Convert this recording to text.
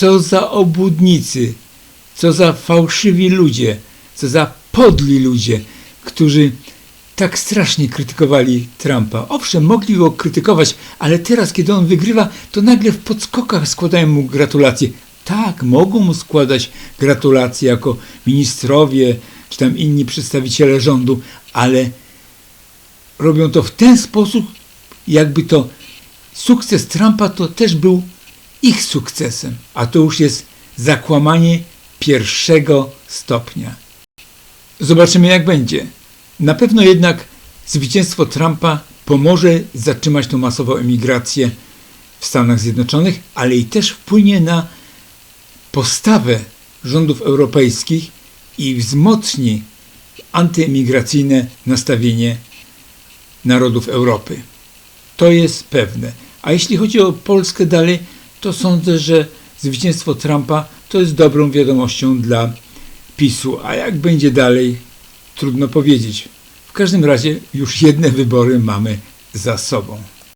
Co za obłudnicy, co za fałszywi ludzie, co za podli ludzie, którzy tak strasznie krytykowali Trumpa. Owszem, mogli go krytykować, ale teraz, kiedy on wygrywa, to nagle w podskokach składają mu gratulacje. Tak, mogą mu składać gratulacje jako ministrowie czy tam inni przedstawiciele rządu, ale robią to w ten sposób, jakby to sukces Trumpa to też był ich sukcesem, a to już jest zakłamanie pierwszego stopnia. Zobaczymy, jak będzie. Na pewno jednak zwycięstwo Trumpa pomoże zatrzymać tą masową emigrację w Stanach Zjednoczonych, ale i też wpłynie na postawę rządów europejskich i wzmocni antyemigracyjne nastawienie narodów Europy. To jest pewne. A jeśli chodzi o Polskę dalej, to sądzę, że zwycięstwo Trumpa to jest dobrą wiadomością dla PiSu. A jak będzie dalej, trudno powiedzieć. W każdym razie już jedne wybory mamy za sobą.